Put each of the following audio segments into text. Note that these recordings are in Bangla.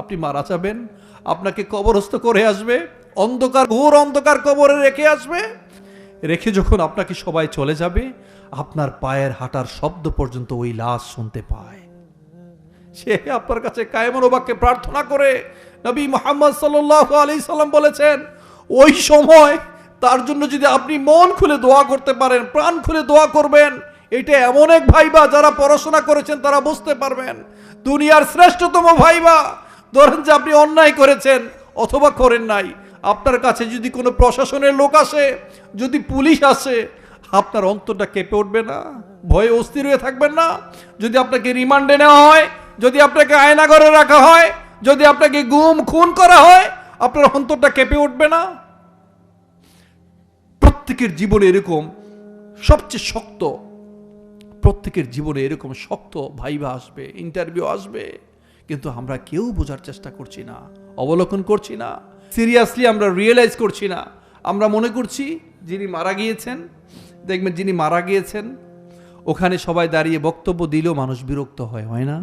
আপনি মারা যাবেন, আপনাকে কবরস্থ করে আসবে, অন্ধকার, ঘোর অন্ধকার কবরে রেখে আসবে, রেখে যখন আপনাকে সবাই চলে যাবে, আপনার পায়ের হাঁটার শব্দ পর্যন্ত ওই লাশ শুনতে পায়। সে আপনার কাছে কায়মনোবাক্যে প্রার্থনা করে, নবী মোহাম্মদ সাল্লাহ আলি সাল্লাম বলেছেন, ওই সময় তার জন্য যদি আপনি মন খুলে দোয়া করতে পারেন, প্রাণ খুলে দোয়া করবেন, এটা এমন এক ভাইবা যারা পড়াশোনা করেছেন তারা বুঝতে পারবেন। দুনিয়ার শ্রেষ্ঠতম ভাইবা ধরেন যে আপনি অন্যায় করেছেন অথবা করেন নাই, আপনার কাছে যদি কোনো প্রশাসনের লোক আসে, যদি পুলিশ আসে, আপনার অন্তরটা কেঁপে উঠবে না, ভয়ে অস্থির হয়ে থাকবেন না। যদি আপনাকে রিমান্ডে নেওয়া হয়, যদি আপনাকে আয়নাঘরে রাখা হয়, যদি আপনাকে গুম, খুন করা হয়, আপনার অন্তরটা কেঁপে উঠবে না। প্রত্যেকের জীবনে এরকম সবচেয়ে শক্ত, প্রত্যেকের জীবনে এরকম শক্ত ভাইবা আসবে ইন্টারভিউ আসবে। কিন্তু আমরা কেউ বোঝার চেষ্টা করছি না, অবলোকন করছি না সিরিয়াসলি আমরা রিয়েলাইজ করছি না। আমরা মনে করছি যিনি মারা গিয়েছেন, দেখবেন যিনি মারা গিয়েছেন, ওখানে সবাই দাঁড়িয়ে বক্তব্য দিলেও মানুষ বিরক্ত হয় হয় না?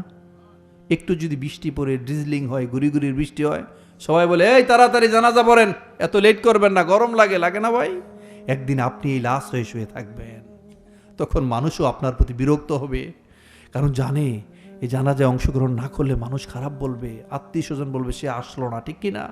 একটু যদি বৃষ্টি পড়ে ড্রিজলিং হয় গুড়ি গুড়ির বৃষ্টি হয়, সবাই বলে, এই তাড়াতাড়ি জানাজা পড়েন, এত লেট করবেন না, গরম লাগে লাগে না ভাই? একদিন আপনি এই লাশ হয়ে শুয়ে থাকবেন। তখন মানুষও আপনার প্রতি বিরক্ত হবে, কারণ জানে এই জানাজায় অংশগ্রহণ না করলে মানুষ খারাপ বলবে, আত্মীয় স্বজন বলবে সে আসলো না, ঠিক কি না